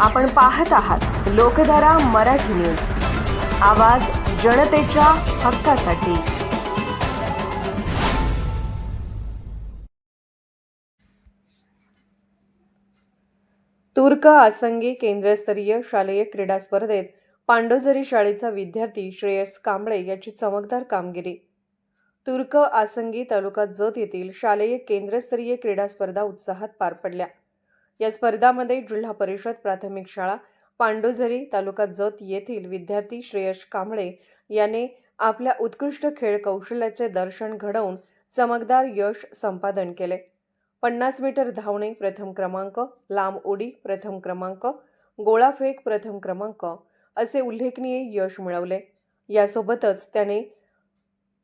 आपण पाहत आहात लोकधारा मराठी न्यूज. आवाज जनतेच्या हक्कासाठी. तुर्क आसंगी केंद्रस्तरीय शालेय क्रीडा स्पर्धेत पांडोजरी शाळेचा विद्यार्थी श्रेयस कांबळे याची चमकदार कामगिरी. तुर्क आसंगी तालुका जत येथील शालेय केंद्रस्तरीय क्रीडा स्पर्धा उत्साहात पार पडल्या. या स्पर्धामध्ये जिल्हा परिषद प्राथमिक शाळा पांडोजरी तालुका जत येथील विद्यार्थी श्रेयश कांबळे याने आपल्या उत्कृष्ट खेळ कौशल्याचे दर्शन घडवून चमकदार यश संपादन केले. पन्नास मीटर धावणे प्रथम क्रमांक लांब उडी प्रथम क्रमांक गोळाफेक प्रथम क्रमांक असे उल्लेखनीय यश मिळवले. यासोबतच त्याने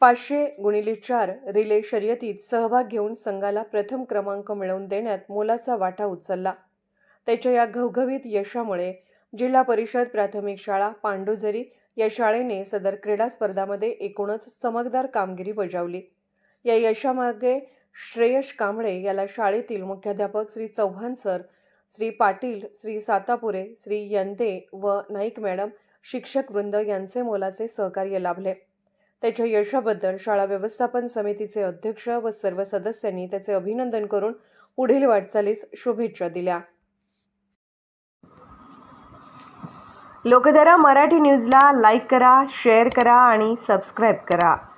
पाचशे गुणिले चार रिले शर्यतीत सहभाग घेऊन संघाला प्रथम क्रमांक मिळवून देण्यात मोलाचा वाटा उचलला. त्याच्या या घवघवीत यशामुळे जिल्हा परिषद प्राथमिक शाळा पांडुजरी या शाळेने सदर क्रीडा स्पर्धामध्ये एकूणच चमकदार कामगिरी बजावली. या यशामागे श्रेयश कांबळे याला शाळेतील मुख्याध्यापक श्री चव्हाण सर श्री पाटील श्री सातापुरे श्री यंदे व नाईक मॅडम शिक्षक वृंद यांचे मोलाचे सहकार्य लाभले. त्याच्या यशाबद्दल शाळा व्यवस्थापन समितीचे अध्यक्ष व सर्व सदस्यांनी त्याचे अभिनंदन करून पुढील वाटचालीस शुभेच्छा दिल्या. लोकधारा मराठी न्यूजला लाईक करा शेअर करा आणि सबस्क्राईब करा.